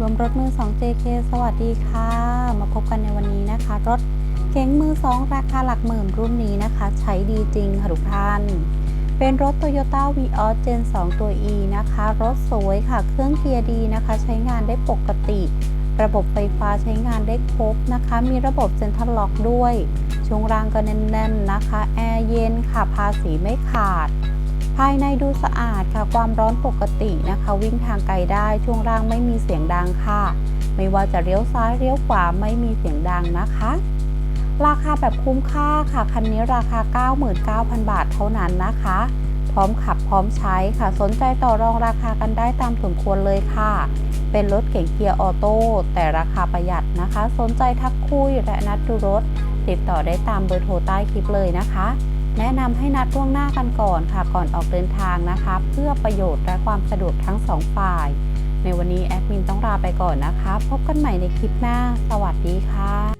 รวมรถมือ 2 JK สวัสดีค่ะ มาพบกันในวันนี้นะคะ รถเก๋งมือ 2 ราคาหลักหมื่นรุ่นนี้นะคะ ใช้ดีจริงค่ะทุกท่าน เป็นรถ Toyota Vios Gen 2 ตัว E นะคะ รถสวยค่ะ เครื่องเกียร์ดีนะคะ ใช้งานได้ปกติ ระบบไฟฟ้าใช้งานได้ครบนะคะ มีระบบเซ็นทรัลล็อกด้วย ช่วงล่างก็แน่นๆนะคะ แอร์เย็นค่ะ ภาษีไม่ขาด ภายในดูสะอาดค่ะความร้อนปกตินะคะ วิ่งทางไกลได้ช่วงล่างไม่มีเสียงดังค่ะ ไม่ว่าจะเลี้ยวซ้ายเลี้ยวขวาไม่มีเสียงดังนะคะ ราคาแบบคุ้มค่าค่ะคันนี้ราคา 99,000 บาทเท่านั้นนะคะ พร้อมขับพร้อมใช้ค่ะ สนใจต่อรองราคากันได้ตามสมควรเลยค่ะ เป็นรถเก๋งเกียร์ออโต้แต่ราคาประหยัดนะคะ สนใจทักคุยและนัดดูรถ ติดต่อได้ตามเบอร์โทรใต้คลิปเลยนะคะ แนะนำให้นัดล่วงหน้ากันก่อนค่ะก่อนออกเดินทางนะคะ เพื่อประโยชน์และความสะดวกทั้งสองฝ่าย ในวันนี้แอดมินต้องลาไปก่อนนะคะ พบกันใหม่ในคลิปหน้า สวัสดีค่ะ